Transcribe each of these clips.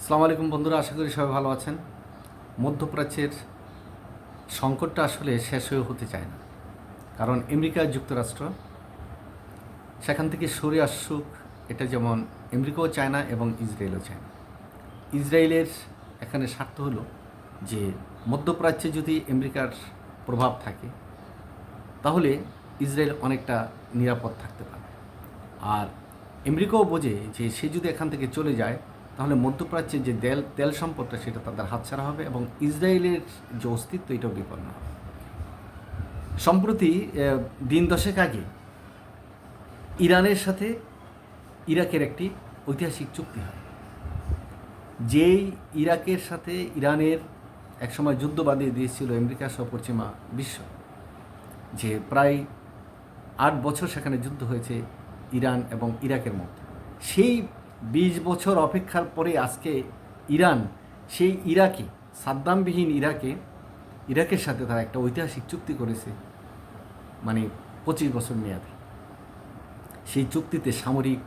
আসসালামু আলাইকুম বন্ধুরা, আশা করি সবাই ভালো আছেন। মধ্যপ্রাচ্যের সংকটটা আসলে শেষ হয়ে হতে চায় না। কারণ আমেরিকা যুক্তরাষ্ট্র, সেখান থেকে সরে আসুক, এটা যেমন আমেরিকাও চায় না এবং ইসরায়েলও চায় না। ইসরায়েলের এখানে স্বার্থ হলো যে, মধ্যপ্রাচ্যে যদি আমেরিকার প্রভাব থাকে, তাহলে ইসরায়েল অনেকটা নিরাপদ থাকতে পারে আর আমেরিকাও বোঝে যে, সে যদি এখান থেকে চলে যায় তাহলে মধ্যপ্রাচ্যের যে তেল তেল সম্পদটা সেটা তাদের হাতছাড়া হবে এবং ইসরায়েলের যে অস্তিত্ব এটাও বিপন্ন হবে। সম্প্রতি দিন দশেক আগে ইরানের সাথে ইরাকের একটি ঐতিহাসিক চুক্তি হয়। যেই ইরাকের সাথে ইরানের একসময় যুদ্ধ বাঁধিয়ে দিয়েছিল আমেরিকা সহ পশ্চিমা বিশ্ব, যে প্রায় আট বছর সেখানে যুদ্ধ হয়েছে ইরান এবং ইরাকের মধ্যে। সেই বিশ বছর অপেক্ষার পরে আজকে ইরান, সেই ইরাকে, সাদ্দামবিহীন ইরাকে, ইরাকের সাথে তারা একটা ঐতিহাসিক চুক্তি করেছে মানে পঁচিশ বছর মেয়াদে। সেই চুক্তিতে সামরিক,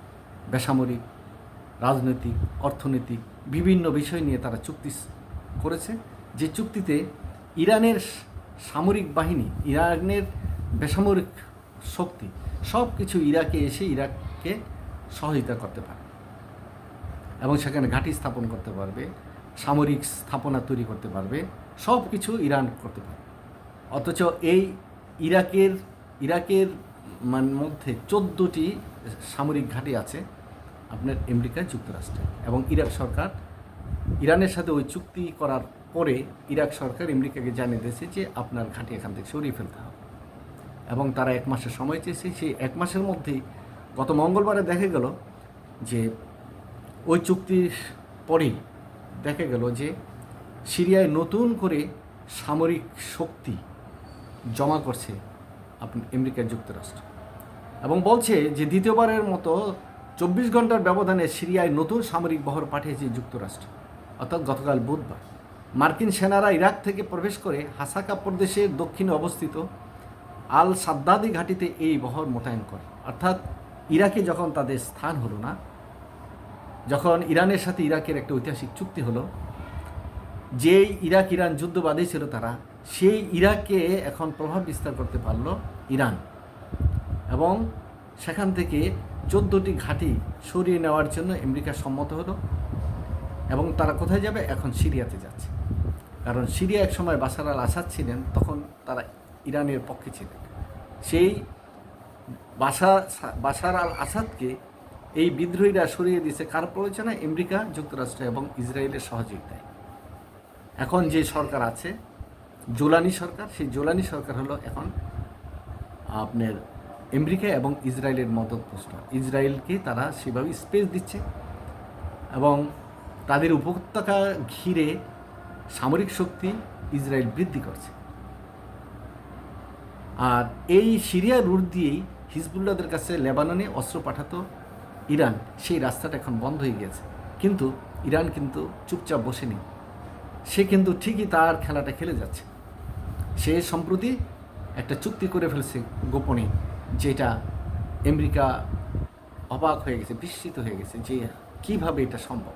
বেসামরিক, রাজনৈতিক, অর্থনৈতিক বিভিন্ন বিষয় নিয়ে তারা চুক্তি করেছে। যে চুক্তিতে ইরানের সামরিক বাহিনী, ইরানের বেসামরিক শক্তি সব কিছু ইরাকে এসে ইরাককে সহযোগিতা করতে পারে। এবং সেখানে ঘাঁটি স্থাপন করতে পারবে, সামরিক স্থাপনা তৈরি করতে পারবে, সব কিছু ইরান করতে পারবে। অথচ এই ইরাকের ইরাকের মধ্যে চোদ্দোটি সামরিক ঘাঁটি আছে আপনার আমেরিকা যুক্তরাষ্ট্রে এবং ইরাক সরকার। ইরানের সাথে ওই চুক্তি করার পরে ইরাক সরকার আমেরিকাকে জানিয়ে দিয়েছে যে আপনার ঘাঁটি এখান থেকে সরিয়ে ফেলতে হবে। এবং তারা এক মাসের সময় চেয়েছে। সেই এক মাসের মধ্যেই গত মঙ্গলবারে দেখা গেল যে ওই চুক্তির পরেই দেখা গেল যে সিরিয়ায় নতুন করে সামরিক শক্তি জমা করছে আমেরিকা যুক্তরাষ্ট্র। এবং বলছে যে দ্বিতীয়বারের মতো চব্বিশ ঘণ্টার ব্যবধানে সিরিয়ায় নতুন সামরিক বহর পাঠিয়েছে যুক্তরাষ্ট্র। অর্থাৎ গতকাল বুধবার মার্কিন সেনারা ইরাক থেকে প্রবেশ করে হাসাকা প্রদেশের দক্ষিণে অবস্থিত আল সাদ্দাদি ঘাটিতে এই বহর মোতায়েন করে। অর্থাৎ ইরাকে যখন তাদের স্থান হলো না যখন ইরানের সাথে ইরাকের একটা ঐতিহাসিক চুক্তি হলো, যেই ইরাক ইরান যুদ্ধ ছিল তারা, সেই ইরাকে এখন প্রভাব বিস্তার করতে পারল ইরান। এবং সেখান থেকে চোদ্দোটি ঘাঁটি সরিয়ে নেওয়ার জন্য আমেরিকা সম্মত হলো, এবং তারা কোথায় যাবে? এখন সিরিয়াতে যাচ্ছে। কারণ সিরিয়া এক সময় বাসার আল আসাদ ছিলেন, তখন তারা ইরানের পক্ষে ছিলেন। সেই বাসা, বাসার আল আসাদকে এই বিদ্রোহীরা সরিয়ে দিয়েছে কার প্রয়োজনে আমেরিকা, যুক্তরাষ্ট্র এবং ইসরায়েলের সহযোগিতায়। এখন যে সরকার আছে, জোলানি সরকার, সেই জোলানি সরকার হলো এখন আপনার আমেরিকা এবং ইসরায়েলের মদতপুষ্ট ইসরায়েলকে তারা সেভাবে স্পেস দিচ্ছে এবং তাদের উপত্যকা ঘিরে সামরিক শক্তি ইসরায়েল বৃদ্ধি করছে। আর এই সিরিয়া রুট দিয়েই হিজবুল্লাদের কাছে লেবাননে অস্ত্র পাঠাতো ইরান, সেই রাস্তাটা এখন বন্ধ হয়ে গেছে। কিন্তু ইরান কিন্তু চুপচাপ বসেনি। সে কিন্তু ঠিকই তার খেলাটা খেলে যাচ্ছে। সে সম্প্রতি একটা চুক্তি করে ফেলছে গোপনে, যেটা আমেরিকা অবাক হয়ে গেছে, বিস্মিত হয়ে গেছে যে কীভাবে এটা সম্ভব।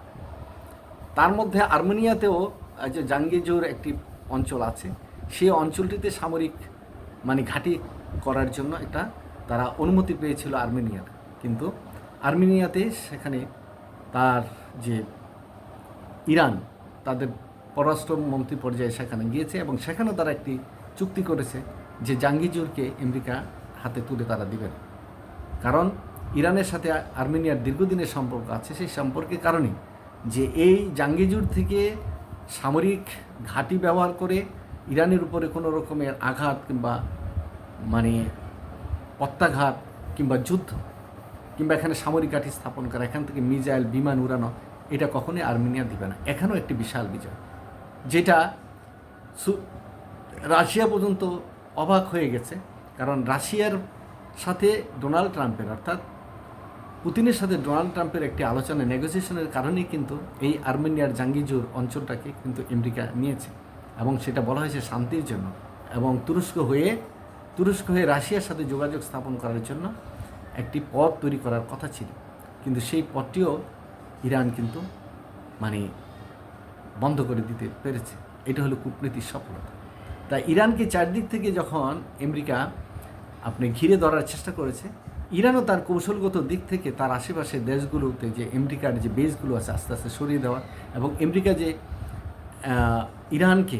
তার মধ্যে আর্মেনিয়াতেও যে জাঙ্গিজোর একটি অঞ্চল আছে, সেই অঞ্চলটিতে সামরিক মানে ঘাঁটি করার জন্য এটা তারা অনুমতি পেয়েছিল আর্মেনিয়ার। কিন্তু আর্মেনিয়াতে সেখানে তার যে ইরান, তাদের পররাষ্ট্রমন্ত্রী পর্যায়ে সেখানে গিয়েছে এবং সেখানেও তারা একটি চুক্তি করেছে যে জাঙ্গিজুরকে আমেরিকা হাতে তুলে তারা দিবেন। কারণ ইরানের সাথে আর্মেনিয়ার দীর্ঘদিনের সম্পর্ক আছে, সেই সম্পর্কের কারণেই যে এই জাঙ্গিজুর থেকে সামরিক ঘাঁটি ব্যবহার করে ইরানের উপরে কোনো রকমের আঘাত কিংবা মানে প্রত্যাঘাত কিংবা যুদ্ধ কিংবা এখানে সামরিক ঘাঁটি স্থাপন করা, এখান থেকে মিজাইল, বিমান উড়ানো, এটা কখনোই আর্মেনিয়া দিবে না। এখানেও একটি বিশাল বিজয়, যেটা রাশিয়া পর্যন্ত অবাক হয়ে গেছে। কারণ রাশিয়ার সাথে ডোনাল্ড ট্রাম্পের, অর্থাৎ পুতিনের সাথে ডোনাল্ড ট্রাম্পের একটি আলোচনা নেগোসিয়েশনের কারণেই কিন্তু এই আর্মেনিয়ার জাঙ্গিজুর অঞ্চলটাকে কিন্তু আমেরিকা নিয়েছে। এবং সেটা বলা হয়েছে শান্তির জন্য এবং তুরস্ক হয়ে তুরস্ক হয়ে রাশিয়ার সাথে যোগাযোগ স্থাপন করার জন্য একটি পথ তৈরি করার কথা ছিল। কিন্তু সেই পথটিও ইরান কিন্তু মানে বন্ধ করে দিতে পেরেছে। এটা হলো কূটনীতির সফলতা। তা ইরানকে চারদিক থেকে যখন আমেরিকা আপনি ঘিরে ধরার চেষ্টা করেছে, ইরানও তার কৌশলগত দিক থেকে তার আশেপাশের দেশগুলোতে যে আমেরিকার যে বেসগুলো আছে, আস্তে আস্তে সরিয়ে দেওয়া এবং আমেরিকা যে ইরানকে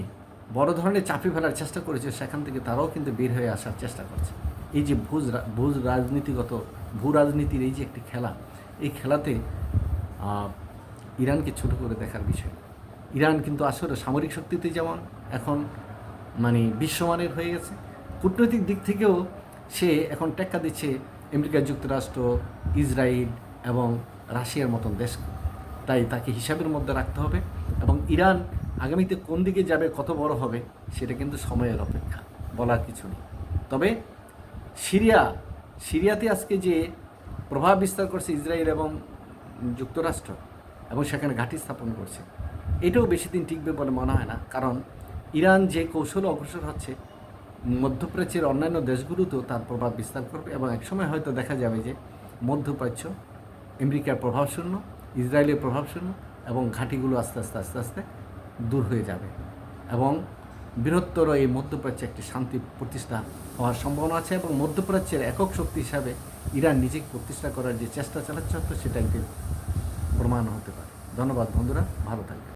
বড় ধরনের চাপে ফেলার চেষ্টা করেছে, সেখান থেকে তারাও কিন্তু বের হয়ে আসার চেষ্টা করছে। এই যে ভোজ ভোজ রাজনীতিগত, ভূ রাজনীতির এই যে একটি খেলা, এই খেলাতে ইরানকে ছোট করে দেখার বিষয়। ইরান কিন্তু আসলে সামরিক শক্তিতে যেমন এখন মানে বিশ্বমানের হয়ে গেছে। কূটনৈতিক দিক থেকেও সে এখন টেক্কা দিচ্ছে আমেরিকা যুক্তরাষ্ট্র ইসরায়েল এবং রাশিয়ার মতন দেশ। তাই তাকে হিসাবের মধ্যে রাখতে হবে এবং ইরান আগামীতে কোন দিকে যাবে, কত বড় হবে, সেটা কিন্তু সময়ের অপেক্ষা, বলার কিছু নেই। তবে সিরিয়া, সিরিয়াতে আজকে যে প্রভাব বিস্তার করছে ইসরায়েল এবং যুক্তরাষ্ট্র এবং সেখানে ঘাঁটি স্থাপন করছে, এটাও বেশি দিন টিকবে বলে মনে হয় না। কারণ ইরান যে কৌশল অগ্রসর হচ্ছে, মধ্যপ্রাচ্যের অন্যান্য দেশগুলোতেও তার প্রভাব বিস্তার করবে এবং একসময় হয়তো দেখা যাবে যে মধ্যপ্রাচ্য আমেরিকার প্রভাবশূন্য ইসরায়েলের প্রভাবশূন্য এবং ঘাঁটিগুলো আস্তে আস্তে আস্তে আস্তে দূর হয়ে যাবে এবং বৃহত্তর এই মধ্যপ্রাচ্যে একটি শান্তি প্রতিষ্ঠা হওয়ার সম্ভাবনা আছে এবং মধ্যপ্রাচ্যের একক শক্তি হিসাবে ইরান নিজেকে প্রতিষ্ঠা করার যে চেষ্টা চালাচ্ছে সেটা একদিন প্রমাণ হতে পারে। ধন্যবাদ বন্ধুরা, ভালো থাকবে